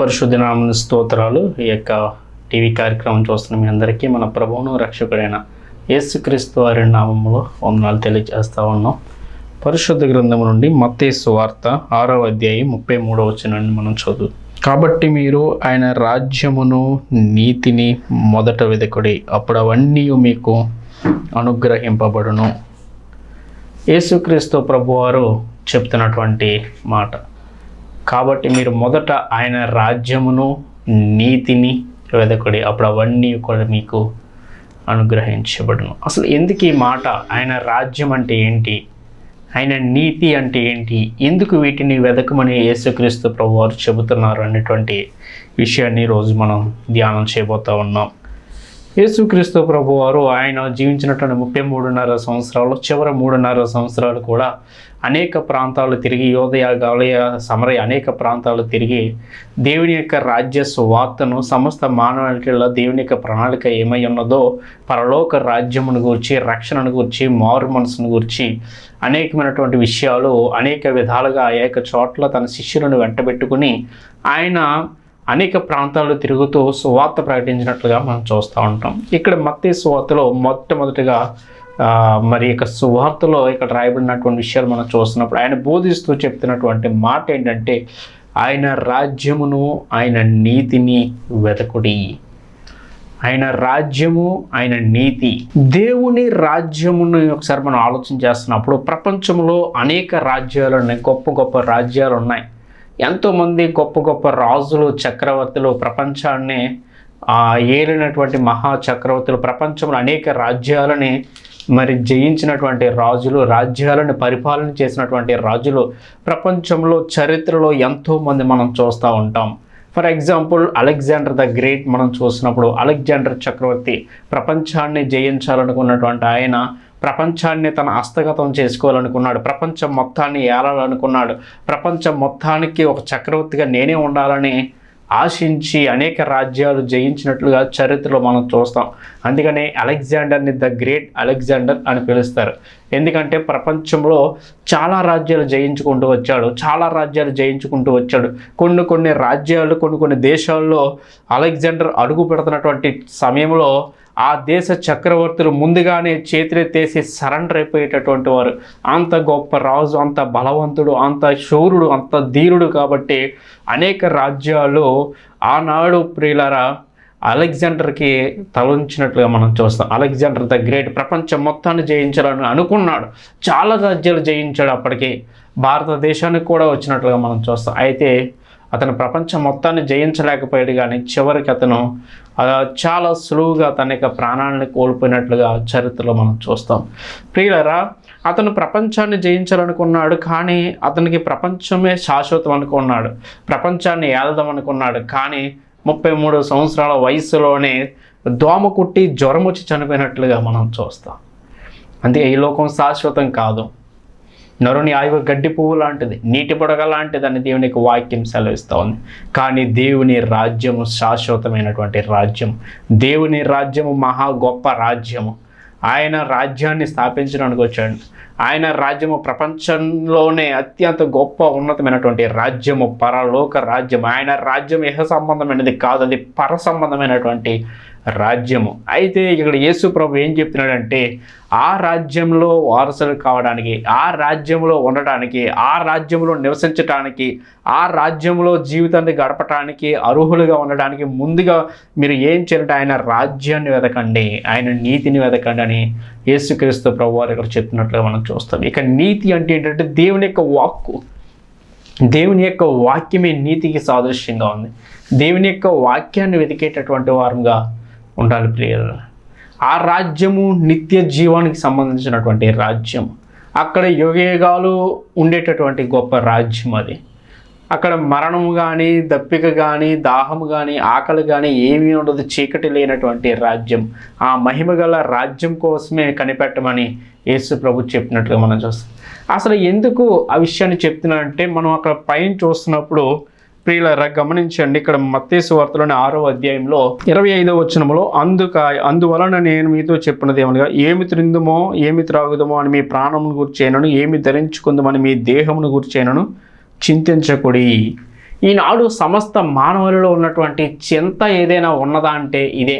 పరిశుద్ధ నామని స్తోత్రాలు. ఈ యొక్క టీవీ కార్యక్రమం చూస్తున్న మీ అందరికీ మన ప్రభువును రక్షకుడైన యేసుక్రీస్తు వారి నామములో వందనాలు తెలియజేస్తా ఉన్నాం. పరిశుద్ధ గ్రంథము నుండి మత్తేసు వార్త ఆరవ అధ్యాయం ముప్పై మూడో వచ్చినండి మనం చదువు. కాబట్టి మీరు ఆయన రాజ్యమును నీతిని మొదట వెదకుడి. అప్పుడు అవన్నీ మీకు అనుగ్రహింపబడును. యేసుక్రీస్తు ప్రభువారు చెప్తున్నటువంటి మాట. కాబట్టి మీరు మొదట ఆయన రాజ్యమును నీతిని వెదకుడి. అప్పుడు అవన్నీ కూడా మీకు అనుగ్రహించబడును. అసలు ఎందుకు ఈ మాట? ఆయన రాజ్యం అంటే ఏంటి? ఆయన నీతి అంటే ఏంటి? ఎందుకు వీటిని వెదకమని యేసుక్రీస్తు ప్రభు వారు చెబుతున్నారు అనేటువంటి విషయాన్ని రోజు మనం ధ్యానం చేయబోతా ఉన్నాం. యేసుక్రీస్తు ప్రభు వారు ఆయన జీవించినటువంటి ముప్పై మూడున్నర సంవత్సరాలు చివరి మూడున్నర సంవత్సరాలు కూడా అనేక ప్రాంతాలు తిరిగి యోదయ గాలయ సమరయ అనేక ప్రాంతాలు తిరిగి దేవుని యొక్క రాజ్య సువార్తను సమస్త మానవాళిలో దేవుని యొక్క ప్రణాళిక ఏమై ఉన్నదో పరలోక రాజ్యమును గురించి రక్షణను గురించి మారు మనసును గురించి అనేకమైనటువంటి విషయాలు అనేక విధాలుగా అనేక చోట్ల తన శిష్యులను వెంటబెట్టుకుని ఆయన అనేక ప్రాంతాల్లో తిరుగుతూ సువార్త ప్రకటించినట్లుగా మనం చూస్తూ ఉంటాం. ఇక్కడ మత్తే సువార్తలో మొట్టమొదటిగా మరి ఇక సువార్తలో ఇక్కడ రాయబడినటువంటి విషయాలు మనం చూస్తున్నప్పుడు ఆయన బోధిస్తూ చెప్తున్నటువంటి మాట ఏంటంటే ఆయన రాజ్యమును ఆయన నీతిని వెతకుడి ఆయన రాజ్యము ఆయన నీతి. దేవుని రాజ్యమును ఒకసారి మనం ఆలోచన చేస్తున్నప్పుడు ప్రపంచంలో అనేక రాజ్యాలు ఉన్నాయి గొప్ప గొప్ప రాజ్యాలు ఉన్నాయి. ఎంతోమంది గొప్ప గొప్ప రాజులు చక్రవర్తులు ప్రపంచాన్ని ఏలినటువంటి మహా చక్రవర్తులు ప్రపంచంలో అనేక రాజ్యాలని మరి జయించినటువంటి రాజులు రాజ్యాలను పరిపాలన చేసినటువంటి రాజులు ప్రపంచంలో చరిత్రలో ఎంతోమంది మనం చూస్తూ ఉంటాం. For example Alexander the great మనం చూసినప్పుడు అలెగ్జాండర్ చక్రవర్తి ప్రపంచాన్ని జయించాలనుకున్నటువంటి ఆయన ప్రపంచాన్ని తన హస్తగతం చేసుకోవాలనుకున్నాడు. ప్రపంచం మొత్తాన్ని ఏలాలనుకున్నాడు. ప్రపంచం మొత్తానికి ఒక చక్రవర్తిగా నేనే ఉండాలని ఆశించి అనేక రాజ్యాలు జయించినట్లుగా చరిత్రలో మనం చూస్తాం. అందుకనే అలెగ్జాండర్ని ద గ్రేట్ అలెగ్జాండర్ అని పిలుస్తారు. ఎందుకంటే ప్రపంచంలో చాలా రాజ్యాలు జయించుకుంటూ వచ్చాడు. చాలా రాజ్యాలు జయించుకుంటూ వచ్చాడు. కొన్ని కొన్ని రాజ్యాలు కొన్ని కొన్ని దేశాల్లో అలెగ్జాండర్ అడుగు పెడుతున్నటువంటి సమయంలో ఆ దేశ చక్రవర్తులు ముందుగానే చేతులెత్తేసి సరెండర్ అయిపోయేటటువంటి వారు. అంత గొప్ప రాజు అంత బలవంతుడు అంత శౌరుడు అంత ధీరుడు కాబట్టి అనేక రాజ్యాలు ఆనాడు ప్రియులరా అలెగ్జాండర్కి తలంచినట్లుగా మనం చూస్తాం. అలెగ్జాండర్ ద గ్రేట్ ప్రపంచం మొత్తాన్ని జయించాలని అనుకున్నాడు. చాలా రాజ్యాలు జయించాడు అప్పటికి. భారతదేశానికి కూడా వచ్చినట్లుగా మనం చూస్తాం. అయితే అతను ప్రపంచం మొత్తాన్ని జయించలేకపోయాడు కానీ చివరికి అతను చాలా సులువుగా తన యొక్క ప్రాణాలను కోల్పోయినట్లుగా చరిత్రలో మనం చూస్తాం. ప్రియులరా అతను ప్రపంచాన్ని జయించాలనుకున్నాడు కానీ అతనికి ప్రపంచమే శాశ్వతం అనుకున్నాడు. ప్రపంచాన్ని ఏలదాం అనుకున్నాడు కానీ ముప్పై మూడు సంవత్సరాల వయసులోనే దోమ కుట్టి జ్వరం వచ్చి చనిపోయినట్లుగా మనం చూస్తాం. అందుకే ఈ లోకం శాశ్వతం కాదు. నరుని ఆయువు గడ్డి పువ్వు లాంటిది నీటి పొడగ లాంటిది అని దేవునికి వాక్యం సెలవిస్తూ ఉంది కానీ దేవుని రాజ్యము శాశ్వతమైనటువంటి రాజ్యం దేవుని రాజ్యము మహా గొప్ప రాజ్యము. ఆయన రాజ్యాన్ని స్థాపించడానికి వచ్చాడు. ఆయన రాజ్యము ప్రపంచంలోనే అత్యంత గొప్ప ఉన్నతమైనటువంటి రాజ్యము పరలోక రాజ్యం ఆయన రాజ్యం యహ సంబంధమైనది కాదు అది పర సంబంధమైనటువంటి రాజ్యము. అయితే ఇక్కడ యేసు ప్రభు ఏం చెప్తున్నాడంటే ఆ రాజ్యంలో వారసులు కావడానికి ఆ రాజ్యంలో ఉండటానికి ఆ రాజ్యంలో నివసించటానికి ఆ రాజ్యంలో జీవితాన్ని గడపటానికి అర్హులుగా ఉండడానికి ముందుగా మీరు ఏం చేయాలంటే ఆయన రాజ్యాన్ని వెతకండి ఆయన నీతిని వెతకండి అని యేసుక్రీస్తు ప్రభు వారు ఇక్కడ చెప్తున్నట్లుగా మనం చూస్తాం. ఇక నీతి అంటే ఏంటంటే దేవుని యొక్క వాక్కు. దేవుని యొక్క వాక్యమే నీతికి సాదృశ్యంగా ఉంది. దేవుని యొక్క వాక్యాన్ని వెతికేటటువంటి వారంగా ఉండాలి ప్రియులు. ఆ రాజ్యము నిత్య జీవానికి సంబంధించినటువంటి రాజ్యం. అక్కడ యుగయుగాలు ఉండేటటువంటి గొప్ప రాజ్యం అది. అక్కడ మరణము కానీ దప్పిక కానీ దాహము కానీ ఆకలి కానీ ఏమీ ఉండదు చీకటి లేనటువంటి రాజ్యం. ఆ మహిమ గల రాజ్యం కోసమే కనిపెట్టమని యేసు ప్రభు చెప్పినట్లుగా మనం చూస్తాం. అసలు ఎందుకు ఆ విషయాన్ని చెప్తున్నానంటే మనం అక్కడ పైన చూస్తున్నప్పుడు ప్రియులరా గమనించండి. ఇక్కడ మత్తేసు వార్తలోని ఆరో అధ్యాయంలో ఇరవై ఐదో వచనములో అందుక అందువలన నేను మీతో చెప్పినది ఏమనగా ఏమి తిందుమో ఏమి త్రాగుదమో అని మీ ప్రాణమును గుర్చేయనను ఏమి ధరించుకుందామని మీ దేహమును గుర్చేయనను చింతించకుడి. ఈనాడు సమస్త మానవులలో ఉన్నటువంటి చింత ఏదైనా ఉన్నదా అంటే ఇదే.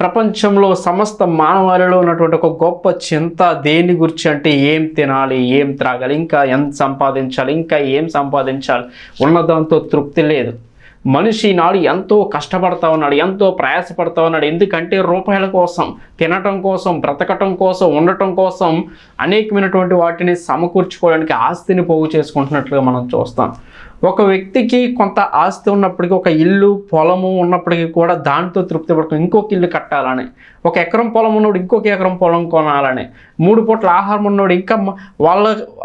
ప్రపంచంలో సమస్త మానవాళిలో ఉన్నటువంటి ఒక గొప్ప చింత దేని గురించి అంటే ఏం తినాలి ఏం త్రాగాలి ఇంకా ఎంత సంపాదించాలి ఇంకా ఏం సంపాదించాలి ఉన్నదాంతో తృప్తి లేదు. మనిషి నాడు ఎంతో కష్టపడతా ఉన్నాడు ఎంతో ప్రయాసపడతా ఉన్నాడు. ఎందుకంటే రూపాయల కోసం తినటం కోసం బ్రతకటం కోసం ఉండటం కోసం అనేకమైనటువంటి వాటిని సమకూర్చుకోవడానికి ఆస్తిని పోగు చేసుకుంటున్నట్లుగా మనం చూస్తాం. ఒక వ్యక్తికి కొంత ఆస్తి ఉన్నప్పటికీ ఒక ఇల్లు పొలము ఉన్నప్పటికీ కూడా దాంతో తృప్తి పడుకుని ఇంకొక ఇల్లు కట్టాలని. ఒక ఎకరం పొలం ఉన్నోడు ఇంకొక ఎకరం పొలం కొనాలని. మూడు పూట్ల ఆహారం ఉన్నోడు ఇంకా వాళ్ళ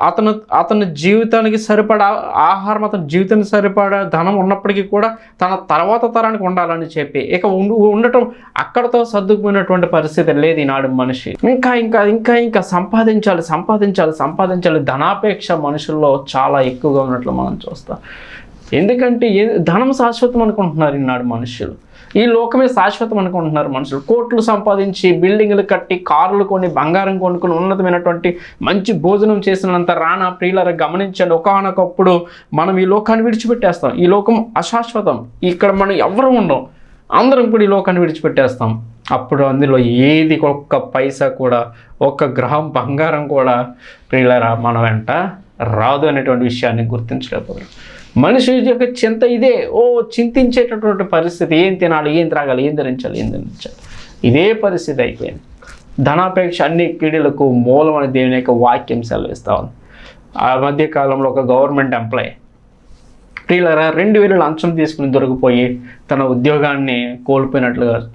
అతను అతని జీవితానికి సరిపడా ఆహారం అతని జీవితానికి సరిపడా ధనం ఉన్నప్పటికీ కూడా తన తర్వాత తరానికి ఉండాలని చెప్పి. ఇక ఉండటం అక్కడతో సర్దుకుపోయినటువంటి పరిస్థితి లేదు ఈనాడు మనిషి. ఇంకా ఇంకా ఇంకా ఇంకా సంపాదించాలి సంపాదించాలి సంపాదించాలి. ధనాపేక్ష మనుషుల్లో చాలా ఎక్కువగా ఉన్నట్లు మనం చూస్తాం. ఎందుకంటే ఏ ధనం శాశ్వతం అనుకుంటున్నారు ఈనాడు మనుషులు. ఈ లోకమే శాశ్వతం అనుకుంటున్నారు మనుషులు. కోట్లు సంపాదించి బిల్డింగ్లు కట్టి కార్లు కొని బంగారం కొనుక్కుని ఉన్నతమైనటువంటి మంచి భోజనం చేసినంత రానా ప్రియులర గమనించండి. ఒకనొకప్పుడు మనం ఈ లోకాన్ని విడిచిపెట్టేస్తాం. ఈ లోకం అశాశ్వతం. ఇక్కడ మనం ఎవరు ఉండం. అందరం కూడా ఈ లోకాన్ని విడిచిపెట్టేస్తాం. అప్పుడు అందులో ఏది ఒక్క పైసా కూడా ఒక్క గ్రహం బంగారం కూడా ప్రియులరా మన వెంట రాదు అనేటువంటి విషయాన్ని గుర్తించలేకపోతున్నాం. మనిషి యొక్క చింత ఇదే. ఓ చింతించేటటువంటి పరిస్థితి. ఏం తినాలి? ఏం త్రాగాలి? ఏం ధరించాలి? ఏం ధరించాలి? ఇదే పరిస్థితి అయిపోయింది. ధనాపేక్ష అన్ని క్రీడలకు మూలం అని దేవుని యొక్క వాక్యం సెలవిస్తా ఉంది. ఆ మధ్య కాలంలో ఒక గవర్నమెంట్ ఎంప్లాయ్ ప్రియులరా రెండు వేలు లంచం తీసుకుని దొరికిపోయి తన ఉద్యోగాన్ని కోల్పోయినట్లుగా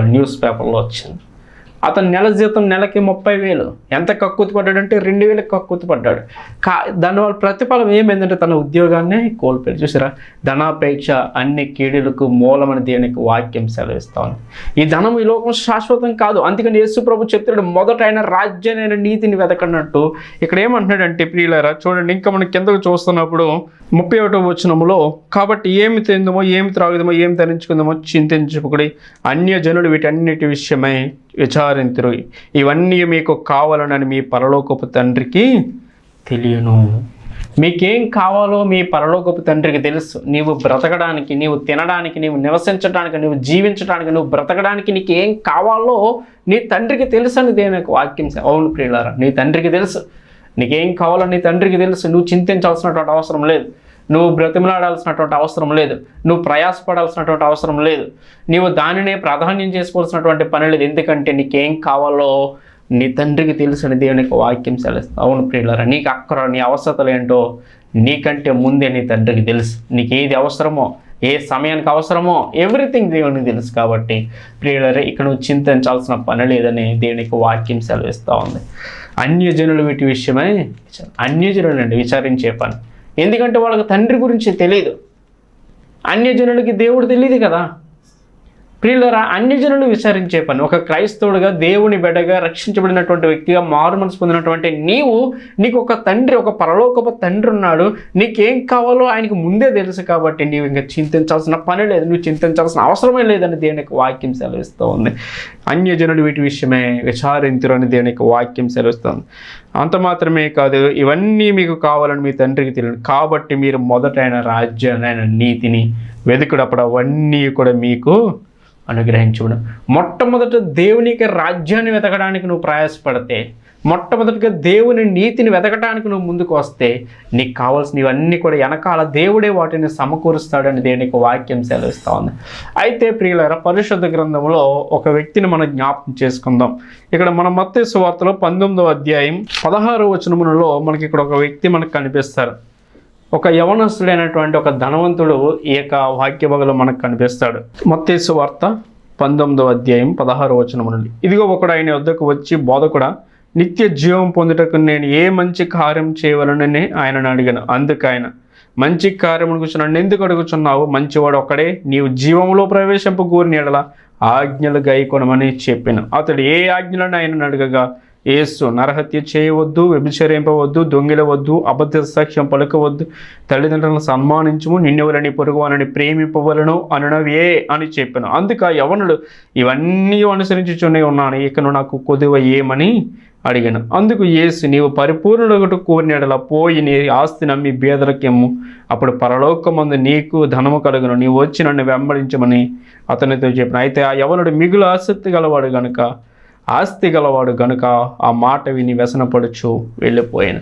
న్యూస్ పేపర్లో వచ్చింది. అతను నెల జీతం నెలకి ముప్పై వేలు. ఎంత కక్కుతి పడ్డాడంటే రెండు వేలకు కక్కుతి పడ్డాడు. కా దానివల్ల ప్రతిఫలం ఏమైందంటే తన ఉద్యోగాన్ని కోల్పోయాడు. చూసారా? ధనాపేక్ష అన్ని కీడులకు మూలమని దేవునికి వాక్యం సెలవిస్తా ఈ ధనం ఈ లోకం శాశ్వతం కాదు. అందుకని యేసు ప్రభు చెప్తాడు మొదట ఆయన రాజ్యమైన నీతిని వెతకన్నట్టు ఇక్కడ ఏమంటున్నాడంటే ప్రియులరా చూడండి ఇంకా మనం కిందకు చూస్తున్నప్పుడు ముప్పై ఒకటో వచనములో కాబట్టి ఏమి తిందమో ఏమి త్రాగుదమో ఏమి ధరించుకుందామో చింతించుకుడి అన్య జనులు వీటన్నిటి విషయమై విచారింతురు. ఇవన్నీ మీకు కావాలనని మీ పరలోకపు తండ్రికి తెలియను. మీకేం కావాలో మీ పరలోకపు తండ్రికి తెలుసు. నీవు బ్రతకడానికి నీవు తినడానికి నీవు నివసించడానికి నువ్వు జీవించడానికి నువ్వు బ్రతకడానికి నీకు ఏం కావాలో నీ తండ్రికి తెలుసు అని దేని వాక్యం అవును ప్రియులారా నీ తండ్రికి తెలుసు. నీకేం కావాలో నీ తండ్రికి తెలుసు. నువ్వు చింతించాల్సినటువంటి అవసరం లేదు. నువ్వు బ్రతిమలాడాల్సినటువంటి అవసరం లేదు. నువ్వు ప్రయాసపడాల్సినటువంటి అవసరం లేదు. నీవు దానినే ప్రాధాన్యం చేసుకోవాల్సినటువంటి పని లేదు. ఎందుకంటే నీకేం కావాలో నీ తండ్రికి తెలిసిన దేవునికి వాక్యం సెలవుస్తుంది అవును ప్రియులరా నీకు అక్కడ నీ అవసరతలు ఏంటో నీకంటే ముందే నీ తండ్రికి తెలుసు. నీకు ఏది అవసరమో ఏ సమయానికి అవసరమో ఎవ్రీథింగ్ దేవునికి తెలుసు కాబట్టి ప్రియులరే ఇక్కడ నువ్వు చింతించాల్సిన పని లేదని దేవునికి వాక్యం సెలవిస్తూ ఉంది. అన్యజనులు వీటి విషయమై అన్యజనులు అండి విచారించే పని. ఎందుకంటే వాళ్ళకి తండ్రి గురించి తెలియదు. అన్యజనులకి దేవుడు తెలియదు కదా. ప్రియులరా అన్యజనులు విచారించే పని. ఒక క్రైస్తవుడిగా దేవుని బిడ్డగా రక్షించబడినటువంటి వ్యక్తిగా మారు మనసు పొందినటువంటి నీవు నీకు ఒక తండ్రి ఒక పరలోకపు తండ్రి ఉన్నాడు. నీకేం కావాలో ఆయనకు ముందే తెలుసు కాబట్టి నీవు ఇంకా చింతించాల్సిన పని లేదు. నువ్వు చింతించాల్సిన అవసరమే లేదని దేనికి వాక్యం సెలవిస్తూ ఉంది. అన్యజనులు వీటి విషయమే విచారించరు అని దేవునికి వాక్యం సెలవిస్తుంది. అంత మాత్రమే కాదు ఇవన్నీ మీకు కావాలని మీ తండ్రికి తెలియదు. కాబట్టి మీరు మొదట ఆయన రాజ్యాన్ని ఆయన నీతిని వెతుకుడప్పుడు అవన్నీ కూడా మీకు అనుగ్రహించుడు మొట్టమొదట దేవునికి రాజ్యాన్ని వెతకడానికి నువ్వు ప్రయాసపడితే మొట్టమొదటిగా దేవుని నీతిని వెతకడానికి నువ్వు ముందుకు వస్తే నీకు కావాల్సినవన్నీ కూడా వెనకాల దేవుడే వాటిని సమకూరుస్తాడని దేనికి వాక్యం సెలవిస్తూ ఉంది. అయితే ప్రియులర పరిశుద్ధ గ్రంథంలో ఒక వ్యక్తిని మనం జ్ఞాపకం చేసుకుందాం. ఇక్కడ మన మత్స్య సువార్తలో పంతొమ్మిదవ అధ్యాయం పదహారు వచనములలో మనకి ఇక్కడ ఒక వ్యక్తి మనకు కనిపిస్తారు. ఒక యవనస్తుడైనటువంటి ఒక ధనవంతుడు ఈ యొక్క వాక్య భాగంలో మనకు కనిపిస్తాడు. మత్తేసు వార్త పంతొమ్మిదో అధ్యాయం పదహారు వచనం నుండి. ఇదిగో ఒకడు ఆయన వద్దకు వచ్చి బోధకుడా నిత్య జీవం పొందుటకు నేను ఏ మంచి కార్యం చేయవలనని ఆయనను అడిగాను. అందుకు ఆయన మంచి కార్యమును కూర్చున్నాను ఎందుకు అడుగుచున్నావు? మంచివాడు ఒక్కడే నీవు జీవంలో ప్రవేశింపు కోరిన ఎడల ఆజ్ఞలు గైకొనమని చెప్పాను. అతడు ఏ ఆజ్ఞలను ఆయనను అడగగా ఏసు నరహత్య చేయవద్దు వ్యభిచరింపవద్దు దొంగిలవద్దు అబద్ధ సాక్ష్యం పలకవద్దు తల్లిదండ్రులను సన్మానించము నిన్నెవరని పొరుగువాలని ప్రేమింపవలను అననవే అని చెప్పాను. అందుక యవనుడు ఇవన్నీ అనుసరించుచునే ఉన్నాను. ఇకను నాకు కొదువ ఏమని అడిగాను. అందుకు యేసు నీవు పరిపూర్ణుడు కోరినడల పోయి నీ ఆస్తి నమ్మి బేదలకెమ్ము అప్పుడు పరలోకమందు నీకు ధనము కలుగును. నీవు వచ్చి నన్ను వెంబడించమని అతనితో చెప్పిన. అయితే ఆ యవనుడు మిగులు ఆసక్తి గలవాడు గనుక ఆస్తి గలవాడు గనుక ఆ మాట విని వ్యసనపడుచు వెళ్ళిపోయాను.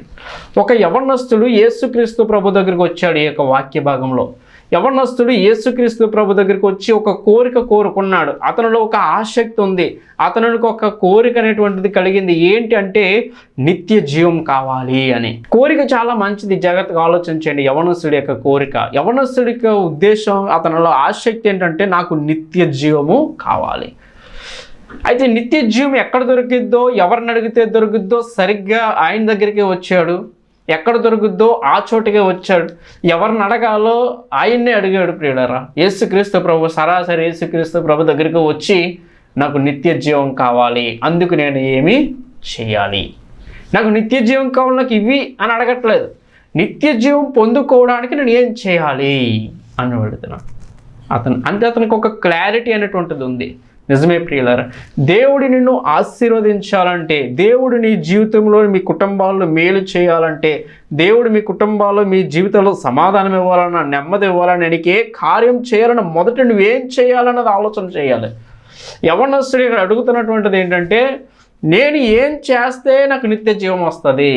ఒక యవనస్తుడు యేసుక్రీస్తు ప్రభు దగ్గరికి వచ్చాడు ఈ యొక్క వాక్య భాగంలో. యవనస్తుడు యేసుక్రీస్తు ప్రభు దగ్గరికి వచ్చి ఒక కోరిక కోరుకున్నాడు. అతనిలో ఒక ఆసక్తి ఉంది. అతనికి ఒక కోరిక అనేటువంటిది కలిగింది. ఏంటి అంటే నిత్య జీవం కావాలి అని. కోరిక చాలా మంచిది. జాగ్రత్తగా ఆలోచించండి యవనస్తుడి యొక్క కోరిక. యవనస్తుడి యొక్క ఉద్దేశం అతనిలో ఆసక్తి ఏంటంటే నాకు నిత్య జీవము కావాలి. అయితే నిత్య జీవం ఎక్కడ దొరికిద్దో ఎవరిని అడిగితే దొరికిద్దో సరిగ్గా ఆయన దగ్గరికి వచ్చాడు. ఎక్కడ దొరుకుద్దో ఆ చోటుకే వచ్చాడు. ఎవరిని అడగాలో ఆయన్నే అడిగాడు ప్రియుడరా యేసుక్రీస్తు ప్రభు సరాసరి యేసుక్రీస్తు ప్రభు దగ్గరికి వచ్చి నాకు నిత్య జీవం కావాలి. అందుకు నేను ఏమి చేయాలి? నాకు నిత్య జీవం కావాలి నాకు ఇవి అని అడగట్లేదు. నిత్య జీవం పొందుకోవడానికి నేను ఏం చేయాలి? అని అడుగుతున్నాను అతను అంటే అతనికి ఒక క్లారిటీ అనేటువంటిది ఉంది. నిజమే ప్రియులారా దేవుడి నిన్ను ఆశీర్వదించాలంటే దేవుడు నీ జీవితంలో మీ కుటుంబాల్లో మేలు చేయాలంటే దేవుడు మీ కుటుంబాల్లో మీ జీవితంలో సమాధానం ఇవ్వాలన్నా నెమ్మది ఇవ్వాలని నీకు ఏ కార్యం చేయాలన్న మొదట నువ్వేం చేయాలన్నది ఆలోచన చేయాలి. యవనస్తుడు ఇక్కడ అడుగుతున్నటువంటిది ఏంటంటే నేను ఏం చేస్తే నాకు నిత్య జీవం వస్తుంది?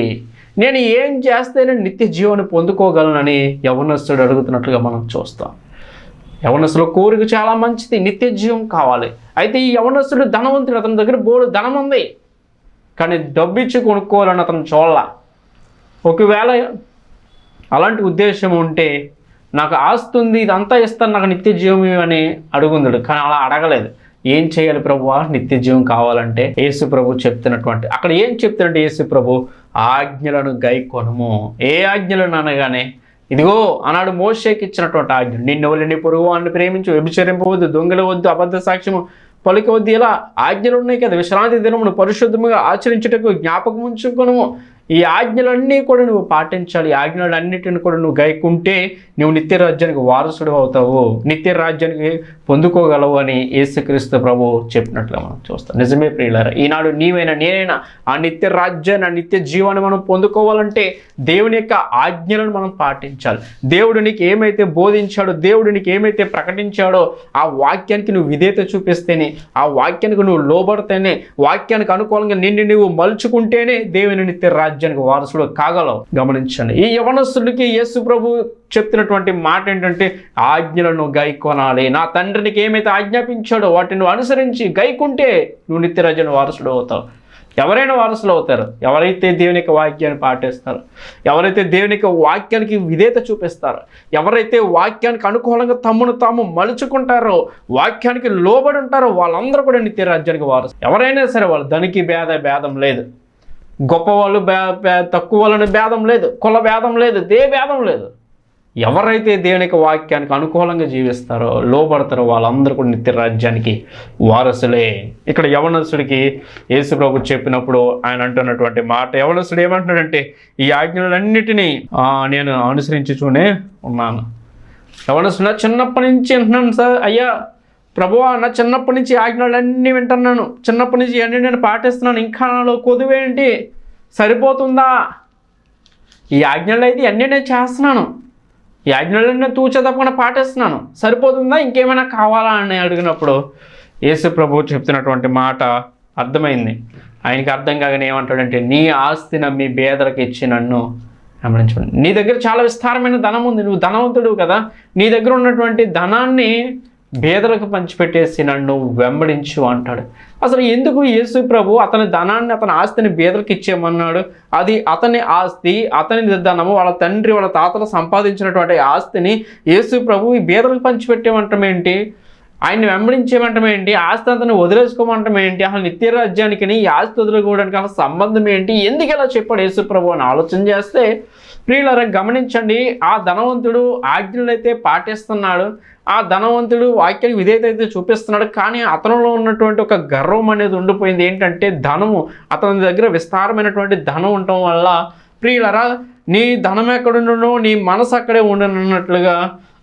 నేను ఏం చేస్తే నేను నిత్య జీవాన్ని పొందుకోగలనని యవనస్తుడు అడుగుతున్నట్లుగా మనం చూస్తాం. యవనస్తుల కోరిక చాలా మంచిది నిత్య జీవం కావాలి. అయితే ఈ యవనస్తుడు ధనవంతుడు అతని దగ్గర బోడు ధనం ఉంది. కానీ డబ్బు ఇచ్చి కొనుక్కోవాలని అతను చూడాల. ఒకవేళ అలాంటి ఉద్దేశం ఉంటే నాకు ఆస్తి ఉంది ఇదంతా ఇస్తాను నాకు నిత్య జీవం అని అడుగుందడు కానీ అలా అడగలేదు. ఏం చేయాలి ప్రభు? నిత్య జీవం కావాలంటే యేసు ప్రభు చెప్తున్నటువంటి అక్కడ ఏం చెప్తున్నట్టు యేసు ప్రభు ఆజ్ఞలను గైకొనము. ఏ ఆజ్ఞలను అనగానే ఇదిగో ఆనాడు మోషేకి ఇచ్చినటువంటి ఆజ్ఞ నిన్ను వల్లని పొరుగు వాడిని ప్రేమించు వ్యభిచరింపవద్దు దొంగల వద్దు అబద్ధ సాక్ష్యము పలుకవద్దు. ఇలా ఆజ్ఞలు ఉన్నాయి కదా విశ్రాంతి దినమును పరిశుద్ధముగా ఆచరించుటకు జ్ఞాపకం ఉంచుకొనము ఈ ఆజ్ఞలన్నీ కూడా నువ్వు పాటించాలి. ఈ ఆజ్ఞలన్నిటిని కూడా నువ్వు గైకుంటే నువ్వు నిత్య రాజ్యానికి వారసుడు అవుతావు. నిత్య రాజ్యానికి పొందుకోగలవు అని యేసుక్రీస్తు ప్రభు చెప్పినట్లుగా మనం చూస్తాం. నిజమే ప్రియులారా ఈనాడు నీవైనా నేనైనా ఆ నిత్య రాజ్యాన్ని ఆ నిత్య జీవాన్ని మనం పొందుకోవాలంటే దేవుని యొక్క ఆజ్ఞలను మనం పాటించాలి. దేవుడు నీకు ఏమైతే బోధించాడో దేవుడు నీకు ఏమైతే ప్రకటించాడో ఆ వాక్యానికి నువ్వు విధేయత చూపిస్తేనే ఆ వాక్యానికి నువ్వు లోబడితేనే వాక్యానికి అనుకూలంగా నిన్ను నువ్వు మలుచుకుంటేనే దేవుని నిత్య రాజ్యం రాజ్యానికి వారసుడు కాగలవు. గమనించండి. ఈ యవనస్తుడికి యేసు ప్రభు చెప్తున్నటువంటి మాట ఏంటంటే ఆజ్ఞలను గైకొనాలి. నా తండ్రికి ఏమైతే ఆజ్ఞాపించాడో వాటిని అనుసరించి గైకుంటే నువ్వు నిత్య వారసుడు అవుతావు. ఎవరైనా వారసులు అవుతారు. ఎవరైతే దేవుని యొక్క వాక్యాన్ని పాటిస్తారో ఎవరైతే దేవుని యొక్క వాక్యానికి విధేత చూపిస్తారో ఎవరైతే వాక్యానికి అనుకూలంగా తమ్మును తాము మలుచుకుంటారో వాక్యానికి లోబడి ఉంటారో వాళ్ళందరూ కూడా నిత్య రాజ్యానికి వారసు ఎవరైనా సరే వాళ్ళు ధనికి భేద భేదం లేదు. గొప్పవాళ్ళు భే తక్కువ వాళ్ళని భేదం లేదు కుల భేదం లేదు దే భేదం లేదు. ఎవరైతే దేవునికి వాక్యానికి అనుకూలంగా జీవిస్తారో లోబడతారో వాళ్ళందరూ కూడా నిత్య రాజ్యానికి వారసులే. ఇక్కడ యవనసుడికి యేసుప్రభు చెప్పినప్పుడు ఆయన అంటున్నటువంటి మాట యవనసుడు ఏమంటున్నాడంటే ఈ ఆజ్ఞలన్నిటినీ నేను అనుసరించుతూనే ఉన్నాను. యవనసుడు చిన్నప్పటి నుంచి వింటున్నాను సార్ అయ్యా ప్రభువా నా చిన్నప్పటి నుంచి ఆజ్ఞలన్నీ వింటున్నాను. చిన్నప్పటి నుంచి అన్నీ నేను పాటిస్తున్నాను. ఇంకా నాలో కొదువేంటి సరిపోతుందా? ఈ ఆజ్ఞలు అయితే అన్నీ నేను చేస్తున్నాను. ఈ ఆజ్ఞలన్నీ నేను తూచ తప్పకుండా పాటిస్తున్నాను. సరిపోతుందా? ఇంకేమైనా కావాలా అని అడిగినప్పుడు యేసు ప్రభు చెప్తున్నటువంటి మాట అర్థమైంది. ఆయనకి అర్థం కాగానే ఏమంటాడంటే నీ ఆస్తి నమ్మి బేదలకు ఇచ్చి నన్ను గమనించండి నీ దగ్గర చాలా విస్తారమైన ధనం ఉంది. నువ్వు ధనవంతుడు కదా. నీ దగ్గర ఉన్నటువంటి ధనాన్ని బేదలకు పంచిపెట్టేసి నన్ను వెంబడించు అంటాడు. అసలు ఎందుకు యేసు ప్రభు అతని ధనాన్ని అతని ఆస్తిని బేదలకు ఇచ్చేయమన్నాడు? అది అతని ఆస్తి అతని ధనము వాళ్ళ తండ్రి వాళ్ళ తాతలు సంపాదించినటువంటి ఆస్తిని యేసు ప్రభు ఈ బేదలకు పంచిపెట్టేమంటాం ఏంటి? ఆయన్ని వెంబడించేమంటం ఏంటి? ఆస్తి అంతని వదిలేసుకోమంటం ఏంటి? అసలు నిత్య రాజ్యానికి ఈ ఆస్తి వదులుకోవడానికి అసలు సంబంధం ఏంటి? ఎందుకు ఇలా చెప్పాడు యేసుప్రభు అని ఆలోచన చేస్తే ప్రియులరా గమనించండి. ఆ ధనవంతుడు ఆజ్ఞలైతే పాటిస్తున్నాడు. ఆ ధనవంతుడు వాక్యానికి విధేయత అయితే చూపిస్తున్నాడు. కానీ అతనిలో ఉన్నటువంటి ఒక గర్వం అనేది ఉండిపోయింది. ఏంటంటే ధనము. అతని దగ్గర విస్తారమైనటువంటి ధనం ఉండటం వల్ల ప్రియులరా నీ ధనం ఎక్కడుండను నీ మనసు అక్కడే ఉండనున్నట్లుగా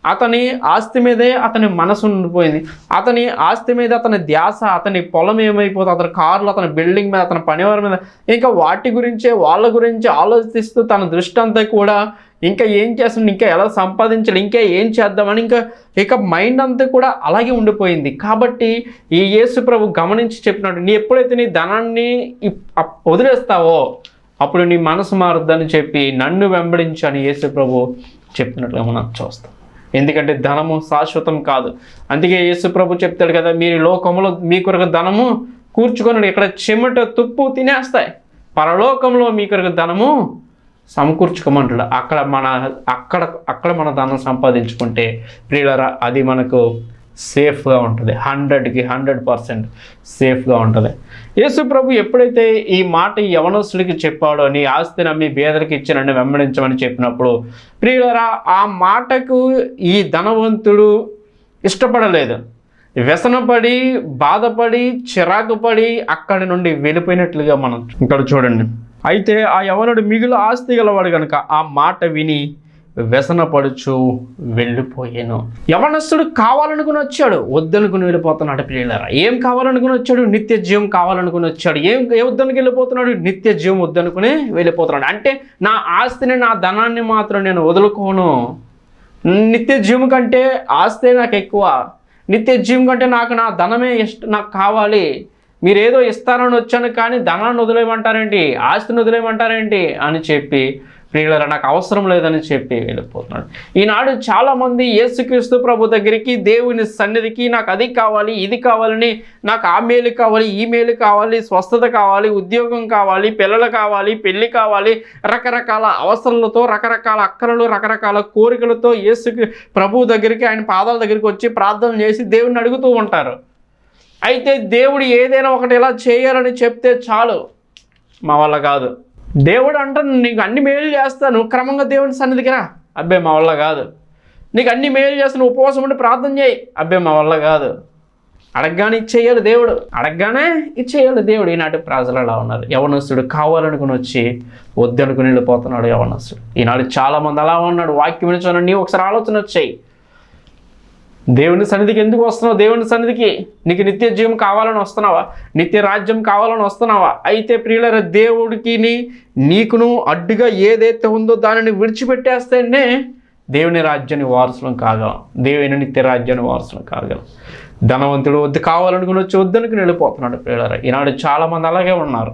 అతని ఆస్తి మీదే అతని మనసు ఉండిపోయింది. అతని ఆస్తి మీద అతని ధ్యాస అతని పొలం ఏమైపోతుంది అతని కార్లు అతని బిల్డింగ్ మీద అతని పనివారి మీద ఇంకా వాటి గురించే వాళ్ళ గురించి ఆలోచిస్తూ తన దృష్టి అంతా కూడా ఇంకా ఏం చేస్తుంది ఇంకా ఎలా సంపాదించాలి ఇంకా ఏం చేద్దామని ఇంకా ఇక మైండ్ అంతా కూడా అలాగే ఉండిపోయింది. కాబట్టి ఈ యేసు ప్రభు గమనించి చెప్పినాడు నీ ఎప్పుడైతే నీ ధనాన్ని అప్- వదిలేస్తావో అప్పుడు నీ మనసు మారుద్దని చెప్పి నన్ను వెంబడించని అని యేసు ప్రభు చెప్పినట్లుగా మనం చూస్తాం. ఎందుకంటే ధనము శాశ్వతం కాదు. అందుకే యేసుప్రభు చెప్తాడు కదా మీరు లోకంలో లోకములో మీ కొరకు ధనము కూర్చుకొని ఇక్కడ చెమట తుప్పు తినేస్తాయి. పరలోకంలో మీ కొరకు ధనము సమకూర్చుకోమంటాడు. అక్కడ మన అక్కడ అక్కడ మన ధనం సంపాదించుకుంటే ప్రియులరా అది మనకు సేఫ్గా ఉంటుంది. హండ్రెడ్కి హండ్రెడ్ పర్సెంట్ సేఫ్గా ఉంటుంది. యేసు ప్రభు ఎప్పుడైతే ఈ మాట యవనస్తుడికి చెప్పాడో నీ ఆస్తి నమ్మి పేదలకు ఇచ్చి నన్ను వెంబడించమని చెప్పినప్పుడు ప్రియులరా ఆ మాటకు ఈ ధనవంతుడు ఇష్టపడలేదు. వ్యసనపడి బాధపడి చిరాకు పడి అక్కడి నుండి వెళ్ళిపోయినట్లుగా మనం ఇక్కడ చూడండి. అయితే ఆ యవనుడు మిగులు ఆస్తి గలవాడు కనుక ఆ మాట విని వ్యసనపడుచు వెళ్ళిపోయాను. యవనస్తుడు కావాలనుకుని వచ్చాడు. వద్దనుకుని వెళ్ళిపోతున్నాడు పిల్లలారా. ఏం కావాలనుకుని వచ్చాడు? నిత్య జీవం కావాలనుకుని వచ్చాడు. ఏం ఏ వద్దనుకు వెళ్ళిపోతున్నాడు? నిత్య జీవం వద్దనుకుని వెళ్ళిపోతున్నాడు. అంటే నా ఆస్తిని నా ధనాన్ని మాత్రం నేను వదులుకోను. నిత్య జీవం కంటే ఆస్తే నాకు ఎక్కువ. నిత్య జీవం కంటే నాకు నా ధనమే ఇష్ట నాకు కావాలి. మీరు ఏదో ఇస్తారని వచ్చాను కానీ ధనాన్ని వదిలేయమంటారేంటి? ఆస్తిని వదిలేయమంటారేంటి? అని చెప్పి ప్రియులరా నాకు అవసరం లేదని చెప్పి వెళ్ళిపోతున్నాడు. ఈనాడు చాలామంది యేసుక్రీస్తు ప్రభు దగ్గరికి దేవుని సన్నిధికి నాకు అది కావాలి ఇది కావాలని నాకు ఆ మేలు కావాలి ఈ మేలు కావాలి స్వస్థత కావాలి ఉద్యోగం కావాలి పిల్లలు కావాలి పెళ్ళి కావాలి రకరకాల అవసరాలతో రకరకాల అక్కరలు రకరకాల కోరికలతో యేసు ప్రభు దగ్గరికి ఆయన పాదాల దగ్గరికి వచ్చి ప్రార్థన చేసి దేవుని అడుగుతూ ఉంటారు. అయితే దేవుడు ఏదైనా ఒకటి ఇలా చేయాలని చెప్తే చాలు. మా వల్ల కాదు. దేవుడు అంటాను నీకు అన్ని మేలు చేస్తాను క్రమంగా దేవుని సన్నిధికి రా. అబ్బే మా వల్ల కాదు. నీకు అన్ని మేలు చేస్తాను ఉపవాసం ఉండి ప్రార్థన చేయి. అబ్బే మా వల్ల కాదు. అడగగానే ఇచ్చేయాలి దేవుడు. అడగగానే ఇచ్చేయాలి దేవుడు. ఈనాటి ప్రజలు అలా ఉన్నారు. యవనస్తుడు కావాలనుకుని వచ్చి వద్దనుకుని వెళ్ళిపోతున్నాడు యవనస్తుడు. ఈనాడు చాలామంది అలా ఉన్నాడు. వాక్యం నుంచి నీవు ఒకసారి ఆలోచన వచ్చాయి. దేవుని సన్నిధికి ఎందుకు వస్తున్నావు? దేవుని సన్నిధికి నీకు నిత్య జీవం కావాలని వస్తున్నావా? నిత్య రాజ్యం కావాలని వస్తున్నావా? అయితే ప్రియులర దేవుడికి నీకును అడ్డుగా ఏదైతే ఉందో దానిని విడిచిపెట్టేస్తేనే దేవుని రాజ్యాన్ని వారసులం కాగలం. దేవుని నిత్య రాజ్యాన్ని వారసులం కాగలం. ధనవంతుడు వద్దు కావాలనుకుని వచ్చి వద్దనుకుని వెళ్ళిపోతున్నాడు ప్రియులర. ఈనాడు చాలామంది అలాగే ఉన్నారు.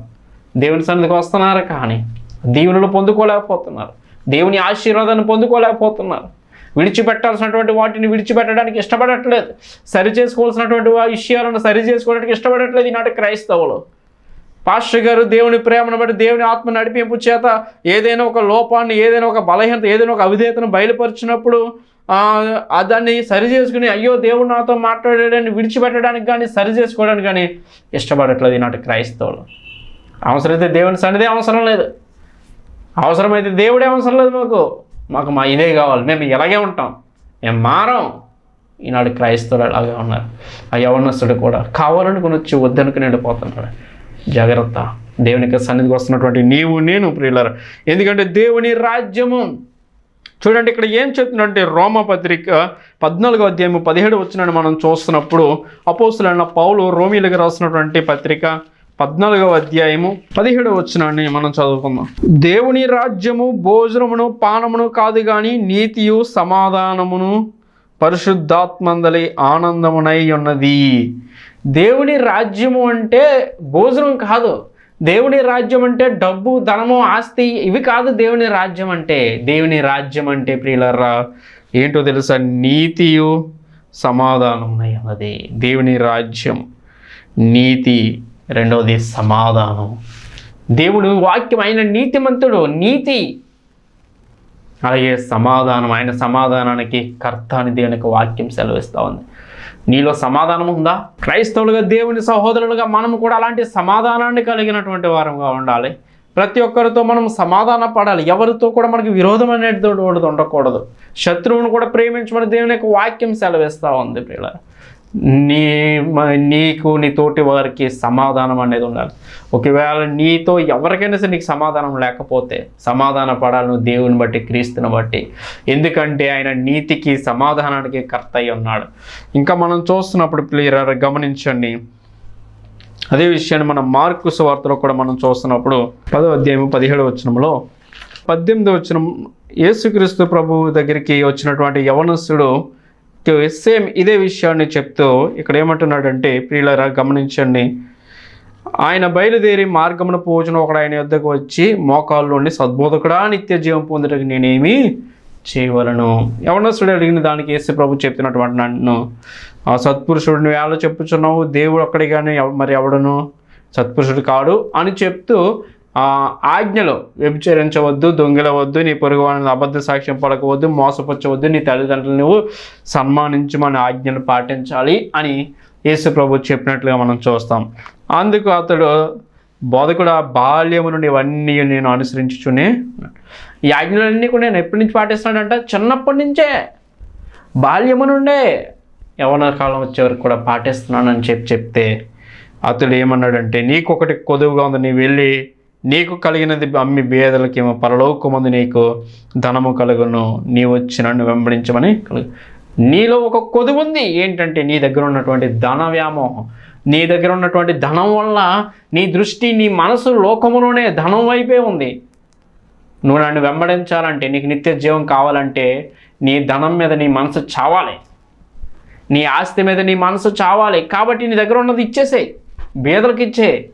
దేవుని సన్నిధికి వస్తున్నారు కానీ దీవెనలు పొందుకోలేకపోతున్నారు. దేవుని ఆశీర్వాదాన్ని పొందుకోలేకపోతున్నారు. విడిచిపెట్టాల్సినటువంటి వాటిని విడిచిపెట్టడానికి ఇష్టపడట్లేదు. సరి చేసుకోవాల్సినటువంటి విషయాలను సరి చేసుకోవడానికి ఇష్టపడట్లేదు ఈనాటి క్రైస్తవులు. పాస్టర్ గారు దేవుని ప్రేమను బట్టి దేవుని ఆత్మ నడిపింపు చేత ఏదైనా ఒక లోపాన్ని ఏదైనా ఒక బలహీనత ఏదైనా ఒక అవిధేయతను బయలుపరిచినప్పుడు దాన్ని సరి చేసుకుని అయ్యో దేవుడు నాతో మాట్లాడాడని విడిచిపెట్టడానికి కానీ సరి చేసుకోవడానికి కానీ ఇష్టపడట్లేదు ఈనాటి క్రైస్తవులు. అవసరమైతే దేవుని సన్నిధి అవసరం లేదు. అవసరమైతే దేవుడే అవసరం లేదు మాకు. మాకు మా ఇదే కావాలి. మేము ఇలాగే ఉంటాం. మేము మారం. ఈనాడు క్రైస్తవులు అలాగే ఉన్నారు. ఆ యవనస్తుడు కూడా కావాలనుకుని వచ్చి వద్దనుకుని వెళ్ళిపోతున్నాడు. జాగ్రత్త. దేవునికి సన్నిధికి వస్తున్నటువంటి నీవు నేను ప్రియులరు. ఎందుకంటే దేవుని రాజ్యము. చూడండి ఇక్కడ ఏం చెప్తుందంటే రోమపత్రిక పద్నాలుగో అధ్యాయం పదిహేడు వచ్చినని మనం చూస్తున్నప్పుడు అపోసులైన పౌలు రోమిలకు రాసినటువంటి పత్రిక పద్నాలుగవ అధ్యాయము పదిహేడవ వచ్చినాన్ని మనం చదువుకుందాం. దేవుని రాజ్యము భోజనమును పానమును కాదు కానీ నీతియు సమాధానమును పరిశుద్ధాత్మందలి ఆనందమునై ఉన్నది. దేవుని రాజ్యము అంటే భోజనం కాదు. దేవుని రాజ్యం అంటే డబ్బు ధనము ఆస్తి ఇవి కాదు దేవుని రాజ్యం అంటే. దేవుని రాజ్యం అంటే ప్రియులరా ఏంటో తెలుసా? నీతియు సమాధానమునై ఉన్నది. దేవుని రాజ్యం నీతి రెండవది సమాధానం. దేవుడు వాక్యం ఆయన నీతిమంతుడు నీతి. అలాగే సమాధానం ఆయన సమాధానానికి కర్త అని దేవునికి వాక్యం సెలవిస్తూ ఉంది. నీలో సమాధానం ఉందా? క్రైస్తవులుగా దేవుని సహోదరులుగా మనం కూడా అలాంటి సమాధానాన్ని కలిగినటువంటి వారంగా ఉండాలి. ప్రతి ఒక్కరితో మనం సమాధాన పడాలి. ఎవరితో కూడా మనకి విరోధం అనేది ఉండకూడదు. శత్రువును కూడా ప్రేమించమని దేవుని యొక్క వాక్యం సెలవిస్తూ ఉంది పిల్ల నీ నీకు నీ తోటి వారికి సమాధానం అనేది ఉండాలి. ఒకవేళ నీతో ఎవరికైనా సరే నీకు సమాధానం లేకపోతే సమాధాన పడాలి నువ్వు దేవుని బట్టి క్రీస్తుని బట్టి. ఎందుకంటే ఆయన నీతికి సమాధానానికి కర్త అయి ఉన్నాడు. ఇంకా మనం చూస్తున్నప్పుడు ప్లేయర్ గమనించండి. అదే విషయాన్ని మనం మార్కు సువార్తలో కూడా మనం చూస్తున్నప్పుడు పదో అధ్యాయం పదిహేడు వచనంలో పద్దెనిమిది వచ్చిన యేసుక్రీస్తు ప్రభు దగ్గరికి వచ్చినటువంటి యవనస్సుడు సేమ్ ఇదే విషయాన్ని చెప్తూ ఇక్కడ ఏమంటున్నాడంటే ప్రియులరా గమనించండి. ఆయన బయలుదేరి మార్గమున పోచున ఒకడు ఆయన యొద్దకు వచ్చి మోకాల్లోని సద్బోధకుడా నిత్య జీవం పొందడానికి నేనేమి చేయవలను. యవనస్తుడు అడిగిన దానికి యేసు ప్రభు చెప్తున్నటువంటి నన్ను. ఆ సత్పురుషుడిని వేళ చెప్పుచున్నావు దేవుడు ఒక్కడి కానీ మరి ఎవడను? సత్పురుషుడు కాడు అని చెప్తూ ఆజ్ఞలో వ్యభిచరించవద్దు దొంగిలవద్దు నీ పొరుగు వాళ్ళని అబద్ధ సాక్ష్యం పడకవద్దు మోసపరచవద్దు నీ తల్లిదండ్రులు నువ్వు సన్మానించమని ఆజ్ఞను పాటించాలి అని యేసు ప్రభు చెప్పినట్లుగా మనం చూస్తాం. అందుకు అతడు బోధకుడు ఆ బాల్యము నుండి ఇవన్నీ నేను అనుసరించుచునే ఈ ఆజ్ఞలన్నీ కూడా నేను ఎప్పటి నుంచి పాటిస్తున్నానంట చిన్నప్పటి నుంచే. బాల్యము నుండే. యవన కాలం వచ్చే వరకు కూడా పాటిస్తున్నానని చెప్పి చెప్తే అతడు ఏమన్నాడంటే నీకొకటి కొదువుగా ఉంది నీ వెళ్ళి నీకు కలిగినది అమ్మి భేదలకేమో పరలోకమంది నీకు ధనము కలుగును. నీ వచ్చి నన్ను వెంబడించమని కలుగు నీలో ఒక కొదువు ఉంది. ఏంటంటే నీ దగ్గర ఉన్నటువంటి ధన వ్యామోహం నీ దగ్గర ఉన్నటువంటి ధనం వల్ల నీ దృష్టి నీ మనసు లోకములోనే ధనం వైపే ఉంది. నువ్వు నన్ను వెంబడించాలంటే నీకు నిత్య జీవం కావాలంటే నీ ధనం మీద నీ మనసు చావాలి. నీ ఆస్తి మీద నీ మనసు చావాలి. కాబట్టి నీ దగ్గర ఉన్నది ఇచ్చేసే బేదలకు ఇచ్చే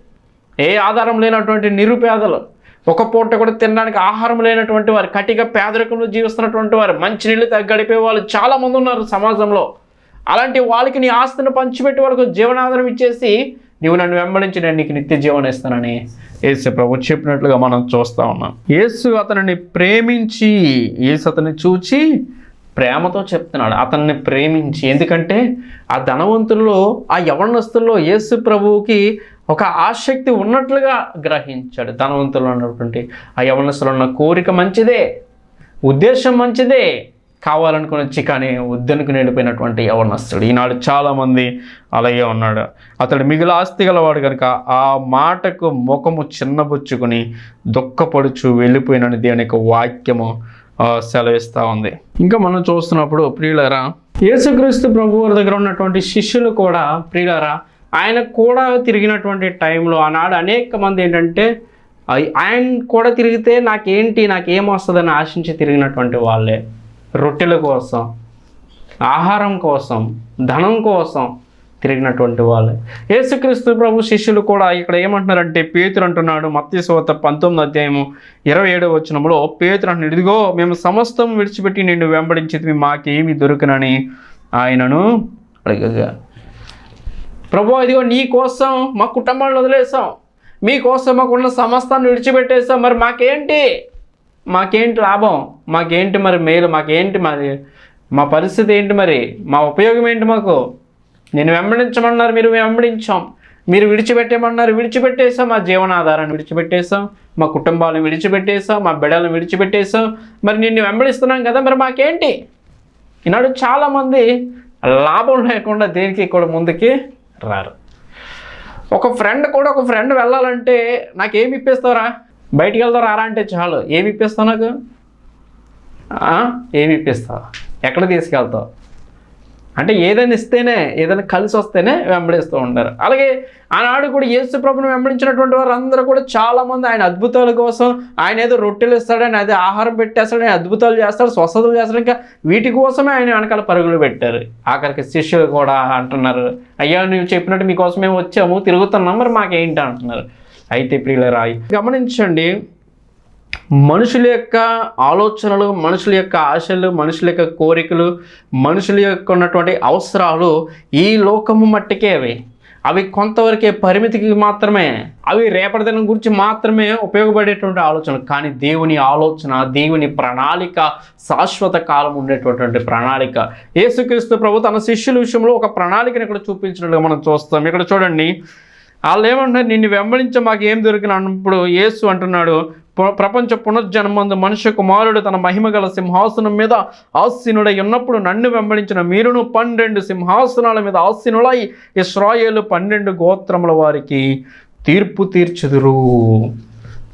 ఏ ఆధారం లేనటువంటి నిరుపేదలు ఒక పూట కూడా తినడానికి ఆహారం లేనటువంటి వారు కటిక పేదరికంలో జీవిస్తున్నటువంటి వారు మంచినీళ్ళు నీళ్ళు గడిపే వాళ్ళు చాలామంది ఉన్నారు సమాజంలో. అలాంటి వాళ్ళకి నీ ఆస్తిని పంచిపెట్టి వాళ్ళకు జీవనాధారం ఇచ్చేసి నీవు నన్ను వెంబడించి నేను నీకు నిత్య జీవనం ఇస్తానని యేసు ప్రభు చెప్పినట్లుగా మనం చూస్తా ఉన్నాం. యేసు అతనిని ప్రేమించి యేసు అతన్ని చూచి ప్రేమతో చెప్తున్నాడు. అతన్ని ప్రేమించి ఎందుకంటే ఆ ధనవంతుల్లో ఆ యవనస్తుల్లో యేసు ప్రభువుకి ఒక ఆసక్తి ఉన్నట్లుగా గ్రహించాడు ధనవంతులు ఉన్నటువంటి ఆ యవనస్తులు ఉన్న కోరిక మంచిదే ఉద్దేశం మంచిదే కావాలనుకుని వచ్చి కానీ వద్దనుకుని వెళ్ళిపోయినటువంటి యవనస్తుడు. ఈనాడు చాలామంది అలాగే ఉన్నాడు. అతడు మిగిలిన ఆస్తి గలవాడు కనుక ఆ మాటకు ముఖము చిన్నబుచ్చుకుని దుఃఖపడుచు వెళ్ళిపోయినని దేవుని యొక్క వాక్యము సెలవిస్తూ ఉంది. ఇంకా మనం చూస్తున్నప్పుడు ప్రియులరా యేసుక్రీస్తు ప్రభువుల దగ్గర ఉన్నటువంటి శిష్యులు కూడా ప్రియులరా ఆయన కూడా తిరిగినటువంటి టైంలో ఆనాడు అనేక మంది ఏంటంటే ఆయన కూడా తిరిగితే నాకేంటి నాకేం వస్తుందని ఆశించి తిరిగినటువంటి వాళ్ళే. రొట్టెల కోసం ఆహారం కోసం ధనం కోసం తిరిగినటువంటి వాళ్ళే. యేసుక్రీస్తు ప్రభు శిష్యులు కూడా ఇక్కడ ఏమంటున్నారంటే పేతురు అంటున్నాడు మత్స్యవత పంతొమ్మిది అధ్యాయము ఇరవై ఏడవ వచనంలో పేతురు అంటున్నాడు ఇదిగో మేము సమస్తం విడిచిపెట్టి నిన్ను వెంబడించి మాకేమి దొరికినని ఆయనను అడిగగా ప్రభు ఇదిగో నీ కోసం మా కుటుంబాన్ని వదిలేసాం మీకోసం మాకున్న సమస్తాన్ని విడిచిపెట్టేసాం మరి మాకేంటి? మాకేంటి లాభం? మాకేంటి మరి మేలు? మాకేంటి మరి మా పరిస్థితి ఏంటి మరి? మా ఉపయోగం ఏంటి మాకు? నేను వెంబడించమన్నారు మీరు వెంబడించాం. మీరు విడిచిపెట్టేమన్నారు విడిచిపెట్టేసాం మా జీవనాధారాన్ని విడిచిపెట్టేసాం మా కుటుంబాలను విడిచిపెట్టేసాం మా బిడ్డలను విడిచిపెట్టేసాం మరి నిన్ను వెంబడిస్తున్నాం కదా మరి మాకేంటి? ఈనాడు చాలామంది లాభం లేకుండా దేనికి కూడా ముందుకి రారు. ఒక ఫ్రెండ్ కూడా ఒక ఫ్రెండ్ వెళ్ళాలంటే నాకు ఏమి ఇప్పిస్తావురా? బయటికి వెళ్తారా రారా అంటే చాలు. ఏమి ఇప్పిస్తావు నాకు? ఏమి ఇప్పిస్తావు? ఎక్కడ తీసుకెళ్తావు? అంటే ఏదైనా ఇస్తేనే ఏదైనా కలిసి వస్తేనే వెంబడిస్తూ ఉంటారు. అలాగే ఆనాడు కూడా యేసు ప్రభుని వెంబడించినటువంటి వారు అందరూ కూడా చాలామంది ఆయన అద్భుతాల కోసం ఆయన ఏదో రొట్టెలు ఇస్తాడు ఆయన అదే ఆహారం పెట్టేస్తాడు ఆయన అద్భుతాలు చేస్తాడు స్వస్థతలు చేస్తాడు ఇంకా వీటి కోసమే ఆయన వెనకాల పరుగులు పెట్టారు. ఆఖరికి శిష్యులు కూడా అంటున్నారు అయ్యా నువ్వు చెప్పినట్టు మీకోసం మేము వచ్చాము తిరుగుతున్నాం మరి మాకేంటి? అంటున్నారు. అయితే ప్రియులరాయి గమనించండి మనుషుల యొక్క ఆలోచనలు మనుషుల యొక్క ఆశలు మనుషుల యొక్క కోరికలు మనుషుల యొక్క ఉన్నటువంటి అవసరాలు ఈ లోకము మట్టికే అవి. అవి కొంతవరకే పరిమితికి మాత్రమే అవి రేపటి దినం గురించి మాత్రమే ఉపయోగపడేటువంటి ఆలోచన కానీ దేవుని ఆలోచన దేవుని ప్రణాళిక శాశ్వత కాలం ఉండేటటువంటి ప్రణాళిక. యేసుక్రీస్తు ప్రభు తన శిష్యుల విషయంలో ఒక ప్రణాళికను ఇక్కడ చూపించినట్టుగా మనం చూస్తాం. ఇక్కడ చూడండి. వాళ్ళు ఏమంటారు నిన్ను వెంబడించే మాకు ఏం దొరికిన అన్నప్పుడు యేసు అంటున్నాడు ప్రపంచ పునర్జన్మందు మనుష్య కుమారుడు తన మహిమ గల సింహాసనం మీద ఆసీనుడై ఉన్నప్పుడు నన్ను వెంబడించిన మీరును పన్నెండు సింహాసనాల మీద ఆసీనులై ఇస్రాయేలు పన్నెండు గోత్రముల వారికి తీర్పు తీర్చుదురు.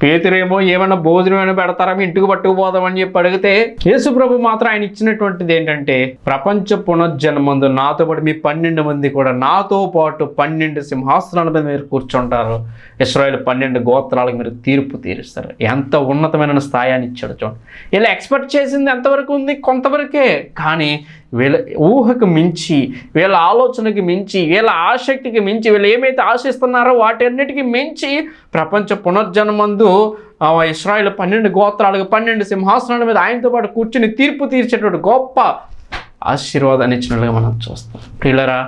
పేతురేమో ఏమైనా భోజనం ఏమైనా పెడతారా? మీ ఇంటికి పట్టుకుపోదామని చెప్పి అడిగితే యేసు ప్రభు మాత్రం ఆయన ఇచ్చినటువంటిది ఏంటంటే ప్రపంచ పునర్జన్మందు నాతో పాటు మీ పన్నెండు మంది కూడా నాతో పాటు పన్నెండు సింహాసనాల మీద మీరు కూర్చుంటారు. ఇస్రాయల్ పన్నెండు గోత్రాలకు మీరు తీర్పు తీరుస్తారు. ఎంత ఉన్నతమైన స్థాయాన్ని ఇచ్చాడు చూడండి. ఇలా ఎక్స్పెక్ట్ చేసింది ఎంతవరకు ఉంది? కొంతవరకే. కానీ వీళ్ళ ఊహకు మించి వీళ్ళ ఆలోచనకి మించి వీళ్ళ ఆసక్తికి మించి వీళ్ళు ఏమైతే ఆశిస్తున్నారో వాటన్నిటికీ మించి ప్రపంచ పునర్జన్మందు ఇస్రాయిల్ పన్నెండు గోత్రాలకు పన్నెండు సింహాసనాల మీద ఆయనతో పాటు కూర్చుని తీర్పు తీర్చేటువంటి గొప్ప ఆశీర్వాదాన్ని ఇచ్చినట్లుగా మనం చూస్తాం. పిల్లరా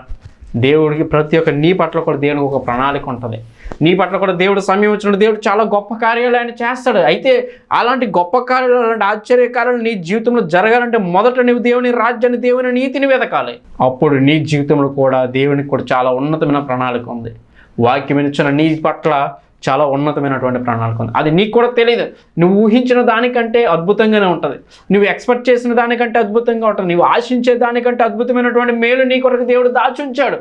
దేవుడికి ప్రతి ఒక్క నీ పట్ల కూడా దేవునికి ఒక ప్రణాళిక ఉంటుంది. నీ పట్ల కూడా దేవుడు సమయం వచ్చినప్పుడు దేవుడు చాలా గొప్ప కార్యాలు ఆయన చేస్తాడు. అయితే అలాంటి గొప్ప కార్యాలు అలాంటి ఆశ్చర్యకార్యాలు నీ జీవితంలో జరగాలంటే మొదట నువ్వు దేవుని రాజ్యాన్ని దేవుని నీతిని వెతకాలి. అప్పుడు నీ జీవితంలో కూడా దేవునికి కూడా చాలా ఉన్నతమైన ప్రణాళిక ఉంది. వాక్యం ఇచ్చిన నీ పట్ల చాలా ఉన్నతమైనటువంటి ప్రణాళిక ఉంది. అది నీకు కూడా తెలియదు నువ్వు ఊహించిన దానికంటే అద్భుతంగానే ఉంటుంది. నువ్వు ఎక్స్పెక్ట్ చేసిన దానికంటే అద్భుతంగా ఉంటుంది. నువ్వు ఆశించే దానికంటే అద్భుతమైనటువంటి మేలు నీ కొరకు దేవుడు దాచుంచాడు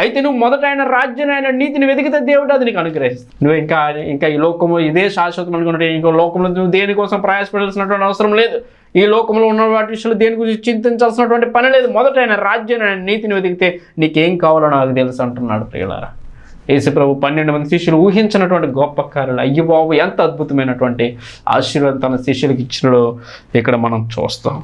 అయితే నువ్వు మొదట ఆయన రాజ్యం ఆయన నీతిని వెతికితే దేవుడు అది నీకు అనుగ్రహిస్తుంది. నువ్వు ఇంకా ఇంకా ఈ లోకము ఇదే శాశ్వతం అనుకుంటే ఇంకో లోకంలో నువ్వు దేనికోసం ప్రయాసపడాల్సినటువంటి అవసరం లేదు. ఈ లోకంలో ఉన్న వాటి విషయంలో దేని గురించి చింతించాల్సినటువంటి పని లేదు. మొదట ఆయన రాజ్యం ఆయన నీతిని వెతికితే నీకేం కావాలో నాకు తెలుసు అంటున్నాడు ప్రియులారా. యేసుప్రభు పన్నెండు మంది శిష్యులు ఊహించినటువంటి గొప్ప కార్యాలు. అయ్యి బాబు ఎంత అద్భుతమైనటువంటి ఆశీర్వాదం తన శిష్యులకు ఇచ్చినడో ఇక్కడ మనం చూస్తాం.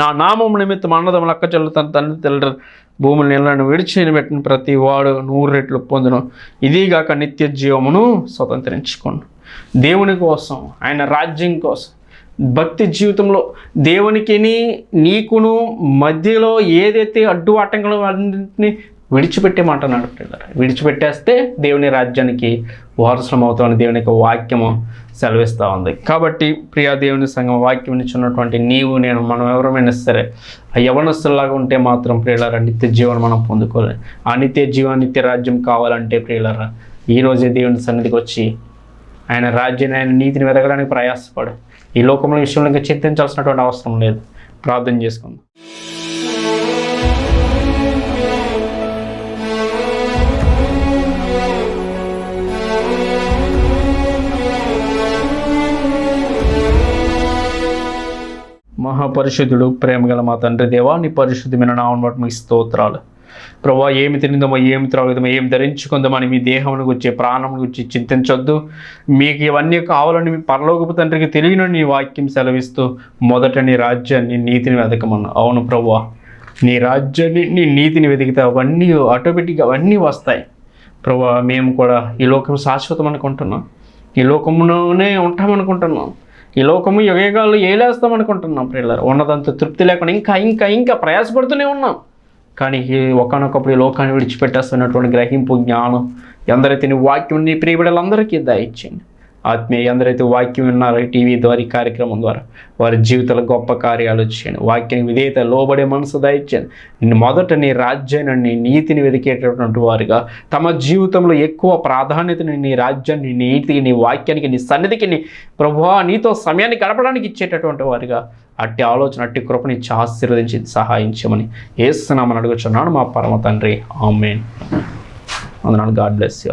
నా నామం నిమిత్తం అన్నదమ్ములు అక్క చెల్లు తన తండ్రి తెల్లరు భూములు నిలను విడిచి పెట్టిన ప్రతి వాడు నూరు రెట్లు పొందును. ఇదిగాక నిత్య జీవమును స్వతంత్రించుకోను. దేవుని కోసం ఆయన రాజ్యం కోసం భక్తి జీవితంలో దేవునికి నీకును మధ్యలో ఏదైతే అడ్డు ఆటంకాలు అన్నింటినీ విడిచిపెట్టేమంటున్నాడు పిల్లలు విడిచిపెట్టేస్తే దేవుని రాజ్యానికి వారసులం అవుతామని దేవుని యొక్క వాక్యము సెలవిస్తూ ఉంది. కాబట్టి ప్రియా దేవుని సంఘం వాక్యం ఇచ్చినటువంటి నీవు నేను మనం ఎవరమైనా సరే యవనస్తులాగా ఉంటే మాత్రం ప్రియులరా నిత్య జీవనం మనం పొందుకోవాలి. ఆ నిత్య జీవన నిత్య రాజ్యం కావాలంటే ప్రియులరా ఈ రోజే దేవుని సన్నిధికి వచ్చి ఆయన రాజ్యాన్ని ఆయన నీతిని వెతకడానికి ప్రయాసపడు. ఈ లోకంలో విషయంలో ఇంకా చింతించాల్సినటువంటి అవసరం లేదు. ప్రార్థన చేసుకుందాం. పరిశుద్ధుడు ప్రేమగల మా తండ్రి దేవా నీ పరిశుద్ధమైన నామం బట్టి మీకు స్తోత్రాలు. ప్రభా ఏమి తినిందమో ఏమి త్రాగుదామో ఏమి ధరించుకుందామని మీ దేహం గురించి ప్రాణం గురించి చింతించొద్దు. మీకు ఇవన్నీ కావాలని మీ పరలోకపు తండ్రికి తెలియని నీ వాక్యం సెలవిస్తూ మొదట నీ రాజ్యాన్ని నీతిని వెతకమన్నా అవును ప్రభా నీ రాజ్యాన్ని నీ నీతిని వెతికితే అవన్నీ ఆటోమేటిక్గా అవన్నీ వస్తాయి. ప్రభా మేము కూడా ఈ లోకం శాశ్వతం అనుకుంటున్నాం. ఈ లోకంలోనే ఉంటామనుకుంటున్నాం. ఈ లోకము యుగయుగాలు ఏలేస్తాం అనుకుంటున్నాం ప్రియులారు. ఉన్నదంత తృప్తి లేకుండా ఇంకా ఇంకా ఇంకా ప్రయాసపడుతూనే ఉన్నాం. కానీ ఒకనొకప్పుడు ఈ లోకాన్ని విడిచిపెట్టేస్తున్నటువంటి గ్రహింపు జ్ఞానం ఎందరైతే నీ వాక్యం నీ ప్రియబిడలందరికీ దయచేయండి. ఆత్మీయ ఎందరైతే వాక్యం విన్నారో. ఈ టీవీ ద్వారా ఈ కార్యక్రమం ద్వారా వారి జీవితాల గొప్ప కార్యాలు చేయండి వాక్యానికి విధేయత లోబడే మనసు దయచేయండి మొదట నీ రాజ్యాన్ని నీ నీతిని వెతికేటటువంటి వారుగా తమ జీవితంలో ఎక్కువ ప్రాధాన్యతని నీ రాజ్యాన్ని నీ నీతికి నీ వాక్యానికి నీ సన్నిధికి నీ ప్రభువా నీతో సమయాన్ని గడపడానికి ఇచ్చేటటువంటి వారుగా అట్టి ఆలోచన అట్టి కృపని ఇచ్చి ఆశీర్వదించి సహాయించమని చేయమని ఏస్తున్నామని అడుగుచున్నాను మా పరమ తండ్రి. ఆమెన్. అందునాడు గాడ్ బ్లెస్ యూ